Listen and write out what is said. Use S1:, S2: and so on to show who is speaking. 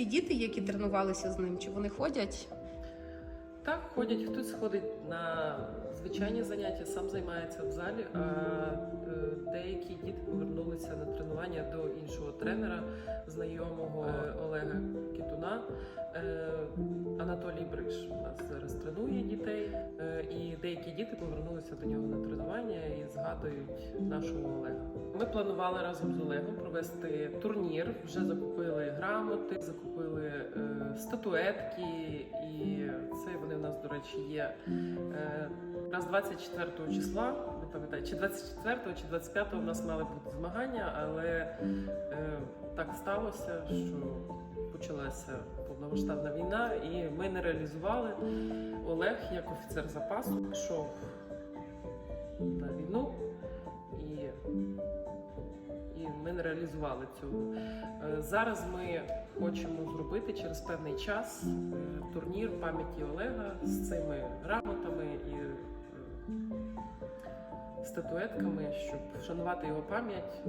S1: ті діти, які тренувалися з ним, чи вони ходять?
S2: Так, ходять, хтось ходить на звичайні заняття, сам займається в залі, а е, деякі діти повернулися на тренування до іншого тренера, знайомого е, Олега Кітуна. Е, Анатолій Бриш у нас зараз тренує дітей, і деякі діти повернулися до нього на тренування і згадують нашого Олега. Ми планували разом з Олегом провести турнір. Вже закупили грамоти, закупили е, статуетки, і це вони в нас, до речі, є. Е, Раз 24 числа, не пам'ятаю, чи 24 чи 25 у нас мали бути змагання, але е, так сталося, що почалася повномасштабна війна, і ми не реалізували. Олег, як офіцер запасу, пішов на війну ми не реалізували цього. Е, Зараз ми хочемо зробити через певний час е, турнір пам'яті Олега з цими грамотами і е, статуетками, щоб вшанувати його пам'ять.